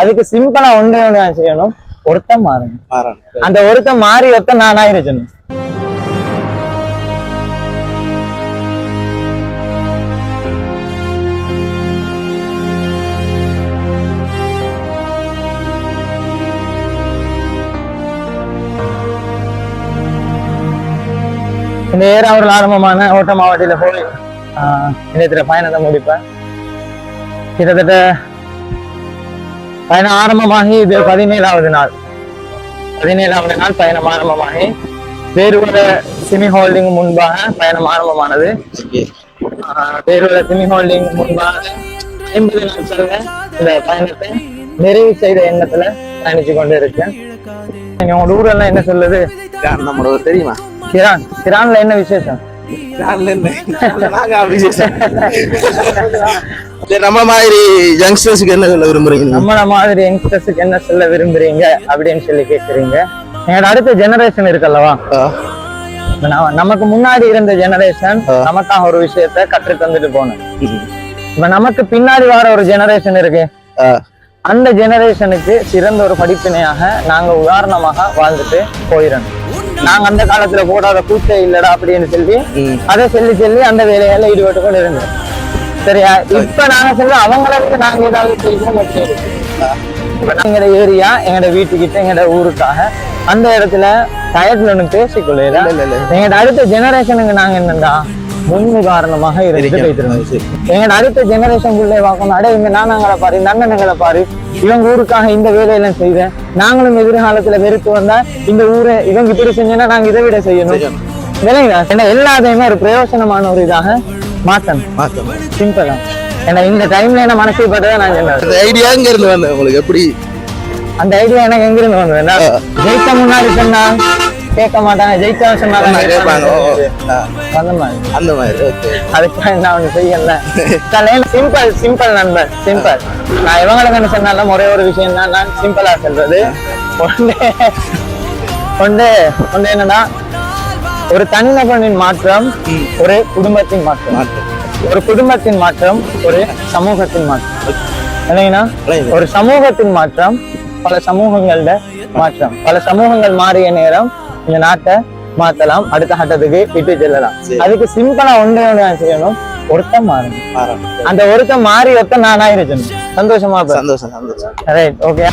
அதுக்கு சிம்பிளா ஒன்றே ஒன்று தான் செய்யணும். ஒருத்தன் மாறணும். அந்த ஒருத்தன் மாறி ஒருத்தன் நான் ஆயிருச்சணும் இந்த ஏறாவூரில் ஆரம்பமான ஓட்ட மாவட்டத்தில் போய் இணையத்துல பயணத்தை முடிப்பேன். கிட்டத்தட்ட பயணம் ஆரம்பமாகி இது பதினேழாவது நாள். பதினேழாவது நாள் பயணம் ஆரம்பமாகி வேறு ஒரு சிமி ஹோல்டிங் முன்பாக பயணம் ஆரம்பமானது. வேறு ஒரு சிமி ஹோல்டிங் முன்பாக ஐம்பது நாட்கள் இந்த பயணத்தை நிறைவு செய்த எண்ணத்துல பயணிச்சு கொண்டு இருக்கேன். உங்க ஊரெல்லாம் என்ன சொல்லுது? நம்மளோட தெரியுமா? கிரான் கிரான்ல என்ன விசேஷம்? நம்ம மாதிரி யங்ஸ்டர்ஸ்க்கு என்ன சொல்ல விரும்புறீங்க? நம்மள மாதிரி யங்ஸ்டர்ஸுக்கு என்ன சொல்ல விரும்புறீங்க அப்படின்னு சொல்லி கேக்குறீங்க. எங்களோட அடுத்த ஜெனரேஷன் இருக்குல்லவா? நம்ம- நமக்கு முன்னாடி இருந்த ஜெனரேஷன் நமக்காக ஒரு விஷயத்த கற்று தந்துட்டு போனோம். ம், இப்ப நமக்கு பின்னாடி வர ஒரு ஜெனரேஷன் இருக்கு. அந்த ஜெனரேஷனுக்கு சிறந்த ஒரு படிப்பினையாக நாங்க உதாரணமாக வாழ்ந்துட்டு போயிடணும். நாங்க அந்த காலத்துல போடாத கூட்டே இல்லடா அப்படின்னு சொல்லி. அதை சொல்லி சொல்லி அந்த வேலையில ஈடுபட்டு கொண்டு இருந்தோம் சரியா? இப்ப நாங்க சொல்லி அவங்களுக்கு நாங்க ஏதாவது செய்யணும் எங்களோட ஏரியா எங்களோட வீட்டுக்கிட்ட எங்களோட ஊருக்காக அந்த இடத்துல டயர்ட்ல ஒண்ணு பேசிக்கொள்ள. எங்களோட அடுத்த ஜெனரேஷனுக்கு நாங்க என்னண்டா? முன்னுதாரணமாக இருந்து இருக்கணும். வைத்திருந்தோம் சரி. எங்களோட அடுத்த ஜெனரேஷன் பிள்ளை பார்க்கணும் அடே இங்க நானாங்களை பாரு இந்த அண்ணனுங்களை பாரு. இவங்க ஊருக்காக இந்த வேலையெல்லாம் செய்தேன் நாங்களும் எதிர்காலத்துல வெறுத்து வந்தா இந்த ஊரை இவங்க இப்படி செஞ்சோன்னா நாங்க இதை விட செய்யணும். விளையுதா ஏன்னா எல்லாத்தையுமே ஒரு பிரயோசனமான ஒரு இதாக மாத்தணும். சிம்பிளா ஏன்னா இந்த டைம்ல என்ன மனசு நான் சொன்னேன். அந்த ஐடியா எங்க இருந்து வந்தது உங்களுக்கு? எப்படி? அந்த ஐடியா எனக்கு எங்கிருந்து வந்ததுன்னா ஜெயிக்க முன்னாடி சொன்னா கேட்க மாட்டாங்க ஜெயிச்சா சொன்னாங்க கேட்பாங்க. அந்த மாதிரி. அந்த மாதிரி ஓகே. அதுக்கு நான் ஒண்ணு செய்யல. சிம்பிள் சிம்பிள் நண்பர் சிம்பிள் நான் இவங்களுக்கு என்ன சொன்னாலும் ஒரே ஒரு விஷயம் தான் நான் சிம்பிளா சொல்றது. ஒன்று ஒன்று ஒன்று என்னன்னா ஒரு தனிநபரின் மாற்றம் ஒரு குடும்பத்தின் மாற்றம். ஒரு குடும்பத்தின் மாற்றம் ஒரு சமூகத்தின் மாற்றம். விளங்குது. ஒரு சமூகத்தின் மாற்றம் பல சமூகங்களோட மாற்றம். பல சமூகங்கள் மாறிய நேரம் இந்த நாட்டை மாத்தலாம் அடுத்த கட்டத்துக்கு விட்டு செல்லலாம். அதுக்கு சிம்பிளா ஒன்றே ஒன்று செய்யணும் ஒருத்தன் மாறணும். அந்த ஒருத்தன் மாறி ஒருத்தன் நானா இருக்கணும் சந்தோஷமா சந்தோஷம் சந்தோஷம் ரைட் ஓகே!